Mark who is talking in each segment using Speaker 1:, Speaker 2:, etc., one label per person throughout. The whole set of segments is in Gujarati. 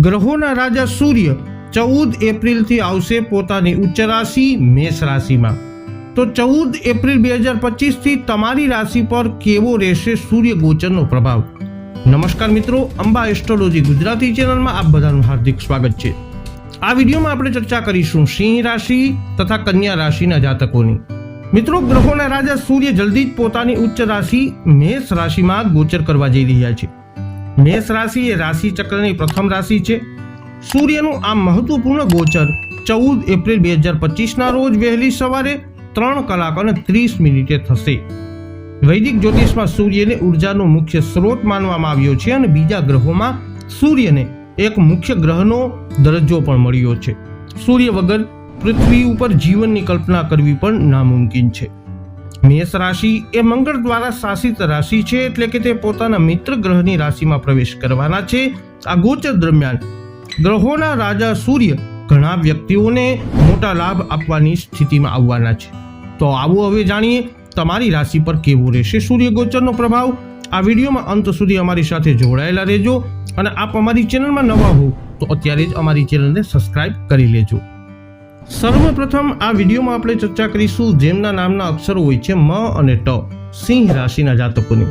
Speaker 1: ગ્રહોના રાજા સૂર્ય ચૌદ એપ્રિલથી આવશે પોતાની ઉચ્ચ રાશિ મેષ રાશિમાં. તો ચૌદ એપ્રિલ બે હજાર પચીસથી તમારી રાશિ પર કેવો રહેશે સૂર્ય ગોચરનો પ્રભાવ? નમસ્કાર મિત્રો, અંબા એસ્ટ્રોલોજી ગુજરાતી ચેનલમાં આપ બધાનું હાર્દિક સ્વાગત છે. આ વિડીયોમાં આપણે ચર્ચા કરીશું સિંહ રાશિ તથા કન્યા રાશિના જાતકોની. મિત્રો, ગ્રહોના રાજા સૂર્ય જલ્દી જ પોતાની ઉચ્ચ રાશિ મેષ રાશિમાં ગોચર કરવા જઈ રહ્યા છે. મેષ રાશિ એ રાશિ ચક્રની પ્રથમ રાશિ છે. સૂર્યનું આ મહત્વપૂર્ણ ગોચર ચૌદ એપ્રિલ બે હજાર પચીસના રોજ વહેલી સવારે ત્રણ કલાક અને ત્રીસ મિનિટે થશે. વૈદિક જ્યોતિષમાં સૂર્યને ઉર્જાનો મુખ્ય સ્ત્રોત માનવામાં આવ્યો છે અને બીજા ગ્રહોમાં સૂર્યને એક મુખ્ય ગ્રહનો દરજ્જો પણ મળ્યો છે. સૂર્ય વગર પૃથ્વી ઉપર જીવનની કલ્પના કરવી પણ નામુમકિન છે. મેષ રાશિ એ મંગળ દ્વારા શાસિત રાશિ છે, એટલે કે તે પોતાના મિત્ર ગ્રહની રાશિમાં પ્રવેશ કરવાના છે. આ ગોચર દરમિયાન ગ્રહોના રાજા સૂર્ય ઘણા વ્યક્તિઓને મોટા લાભ આપવાની સ્થિતિમાં આવવાના છે. તો આવો હવે જાણીએ તમારી રાશિ પર કેવો રહેશે સૂર્ય ગોચરનો પ્રભાવ? આ વિડીયોમાં અંત સુધી અમારી સાથે જોડાયેલા રહેજો અને આપ અમારી ચેનલમાં નવા હો તો અત્યારે જ અમારી ચેનલને સબસ્ક્રાઇબ કરી લેજો. સર્વપ્રથમ આ વિડીયોમાં આપણે ચર્ચા કરીશું જેમના નામના અક્ષરો હોય છે મ અને ટ, સિંહ રાશિના જાતકોની.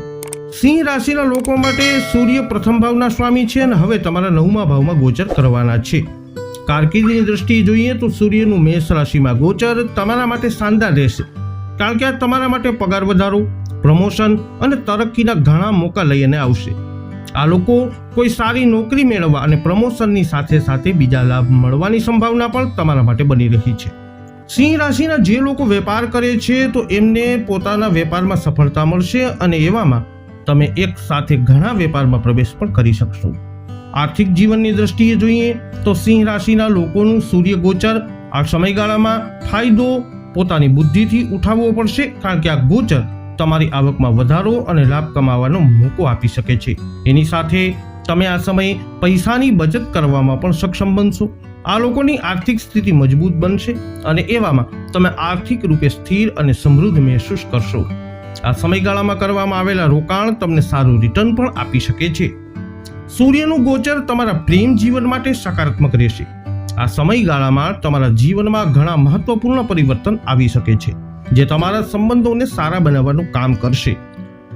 Speaker 1: સિંહ રાશિના લોકો માટે સૂર્ય પ્રથમ ભાવના સ્વામી છે અને હવે તમારા નવમા ભાવમાં ગોચર કરવાના છે. કારકિર્દીની દ્રષ્ટિએ જોઈએ તો સૂર્યનું મેષ રાશિમાં ગોચર તમારા માટે શાનદાર રહેશે. કારણ કે આ તમારા માટે પગાર વધારો, પ્રમોશન અને તરક્કીના ઘણા મોકા લઈને આવશે. આ લોકો કોઈ સારી નોકરી મેળવવા અને પ્રમોશનની સાથે સાથે બીજા લાભ મળવાની સંભાવના પણ તમારા માટે બની રહી છે. સિંહ રાશિના જે લોકો વેપાર કરે છે તો એમને પોતાના વેપારમાં સફળતા મળશે અને એવામાં તમે એક સાથે ઘણા વેપારમાં પ્રવેશ પણ કરી શકશો. આર્થિક જીવનની દ્રષ્ટિએ જોઈએ તો સિંહ રાશિના લોકોનું સૂર્ય ગોચર આ સમયગાળામાં ફાયદો પોતાની બુદ્ધિથી ઉઠાવવો પડશે કારણ કે આ ગોચર તમારી આવકમાં વધારો અને લાભ કમાવાનો મોકો આપી શકે છે. એની સાથે તમે આ સમયે પૈસાની બચત કરવામાં પણ સક્ષમ બનશો. આ લોકોની આર્થિક સ્થિતિ મજબૂત બનશે અને એવામાં તમે આર્થિક રૂપે સ્થિર અને સમૃદ્ધ મહેસૂસ કરશો. આ સમયગાળામાં કરવામાં આવેલા રોકાણ તમને સારું રિટર્ન પણ આપી શકે છે. સૂર્યનું ગોચર તમારા પ્રેમ જીવન માટે સકારાત્મક રહેશે. આ સમયગાળામાં તમારા જીવનમાં ઘણા મહત્વપૂર્ણ પરિવર્તન આવી શકે છે. જે તમારા સંબંધોને સારા બનાવવાનું કામ કરશે.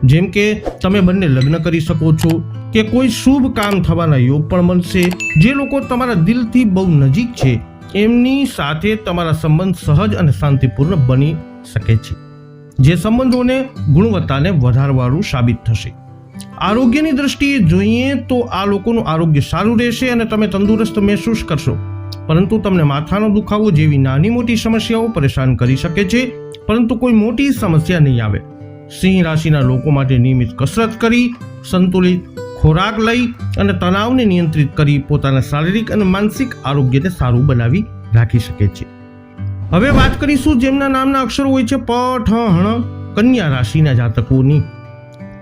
Speaker 1: જેમ કે તમે બંને લગ્ન કરી શકો છો કે કોઈ શુભ કામ થવાના યોગ પણ બનશે. જે લોકો તમારા દિલથી બહુ નજીક છે, એમની સાથે તમારા સંબંધ સહજ અને શાંતિપૂર્ણ બની શકે છે. જે સંબંધોને ગુણવત્તાને વધારવાનું સાબિત થશે. આરોગ્યની દ્રષ્ટિએ જોઈએ તો આ લોકોનું આરોગ્ય સારું રહેશે અને તમે તંદુરસ્ત મહેસૂસ કરશો. પરંતુ તમને માથાનો દુખાવો જેવી નાની મોટી સમસ્યાઓ પરેશાન કરી શકે છે, પરંતુ કોઈ મોટી સમસ્યા નહીં આવે. સિંહ રાશિના લોકો માટે નિયમિત કસરત કરી, સંતુલિત ખોરાક લઈ અને તણાવને નિયંત્રિત કરી પોતાના શારીરિક અને માનસિક આરોગ્યને સારું બનાવી રાખી શકે છે. હવે વાત કરીશું જેમના નામના અક્ષરો હોય છે, પ, ઠ, હણ, કન્યા રાશિના જાતકોની.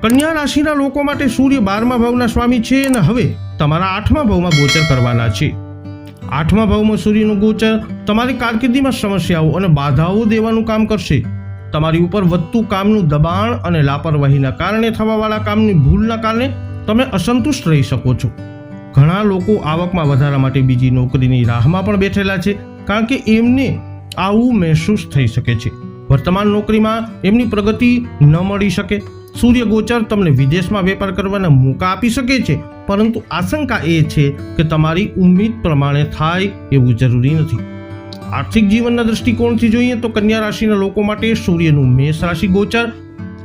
Speaker 1: કન્યા રાશિના લોકો માટે સૂર્ય બારમા ભાવના સ્વામી છે અને હવે તમારા આઠમા ભાવમાં ગોચર કરવાના છે. આઠમા ભાવમાં સૂર્યનું ગોચર, તમારી કારકિર્દીમાં સમસ્યાઓ અને બાધાઓ દેવાનું કામ કરશે. તમારી ઉપર વધતું કામનું દબાણ અને લાપરવાહીના કારણે થવાવાળા કામની ભૂલના કારણે તમે અસંતુષ્ટ રહી શકો છો. ઘણા લોકો આવકમાં વધારા માટે બીજી નોકરીની રાહમાં પણ બેઠેલા છે, કારણ કે એમને આવું મહેસૂસ થઈ શકે છે. વર્તમાન નોકરીમાં એમની પ્રગતિ ન મળી શકે. સૂર્ય ગોચર તમને વિદેશમાં વેપાર કરવાના મોકા આપી શકે છે, પરંતુ આશંકા એ છે કે તમારી ઉમ્મીદ પ્રમાણે થાય એવું જરૂરી નથી. આર્થિક જીવનના દૃષ્ટિકોણથી જોઈએ તો કન્યા રાશિના લોકો માટે સૂર્યનું મેષ રાશિ ગોચર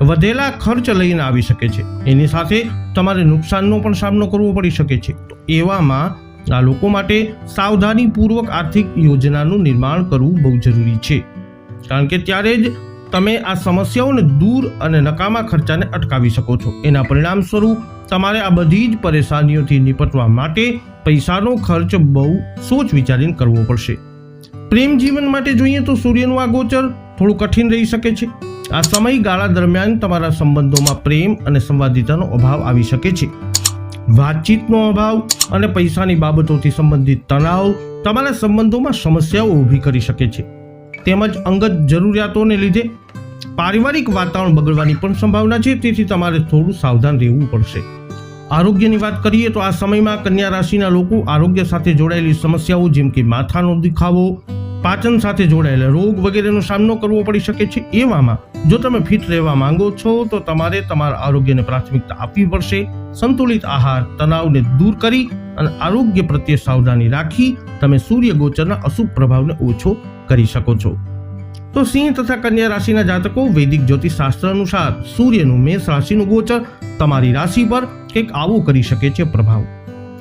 Speaker 1: વધેલા ખર્ચ લઈને આવી શકે છે. એની સાથે તમારે નુકસાનનો પણ સામનો કરવો પડી શકે છે. તો એવામાં આ લોકો માટે સાવધાનીપૂર્વક આર્થિક યોજનાનું નિર્માણ કરવું બહુ જરૂરી છે. કારણ કે ત્યારે જ તમે આ સમસ્યાઓને દૂર અને નકામા ખર્ચાને અટકાવી શકો છો. એના પરિણામ સ્વરૂપ તમારે આ બધી જ પરેશાનીઓથી નિપટવા માટે પૈસાનો ખર્ચ બહુ સોચ વિચારીને કરવો પડશે. પ્રેમ જીવન માટે જોઈએ તો સૂર્યનું આ ગોચર થોડું કઠિન રહી શકે છે. આ સમયગાળા દરમિયાન તમારા સંબંધોમાં પ્રેમ અને સંવાદિતાનો અભાવ આવી શકે છે. વાતચીતનો અભાવ અને પૈસાની બાબતોથી સંબંધિત તણાવ તમારા સંબંધોમાં સમસ્યાઓ ઊભી કરી શકે છે. તેમજ અંગત જરૂરિયાતોને લીધે પારિવારિક વાતાવરણ બગડવાની પણ સંભાવના છે. તેથી તમારે થોડું સાવધાન રહેવું પડશે. આરોગ્યની વાત કરીએ તો આ સમયમાં કન્યા રાશિના લોકો આરોગ્ય સાથે જોડાયેલી સમસ્યાઓ જેમ કે માથાનો દુખાવો, પાચન સાથે જોડાયેલા રોગ વગેરેનો સામનો કરવો પડી શકે છે. એવામાં જો તમે ફિટ રહેવા માંગો છો તો તમારે તમારા આરોગ્યને પ્રાથમિકતા આપવી પડશે. સંતુલિત આહાર, તણાવને દૂર કરી અને આરોગ્ય પ્રત્યે સાવધાની રાખી તમે સૂર્ય ગોચરના અશુભ પ્રભાવને ઓછો કરી શકો છો. તો સિંહ તથા કન્યા રાશિના જાતકો વૈદિક જ્યોતિષ શાસ્ત્ર અનુસાર સૂર્યનું મેષ રાશિનું ગોચર તમારી રાશિ પર કંઈક આવું કરી શકે છે પ્રભાવ.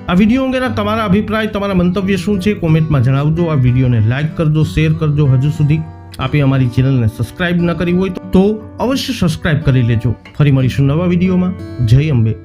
Speaker 1: આ વીડિયો અંગેના તમારા અભિપ્રાય, તમારા મંતવ્ય શું છે કોમેન્ટમાં જણાવજો. આ વિડીયોને લાઈક કરજો, શેર કરજો. હજુ સુધી આપે અમારી ચેનલને સબસ્ક્રાઇબ ન કરી હોય તો અવશ્ય સબસ્ક્રાઇબ કરી લેજો. ફરી મળીશું નવા વિડીયોમાં. જય અંબે.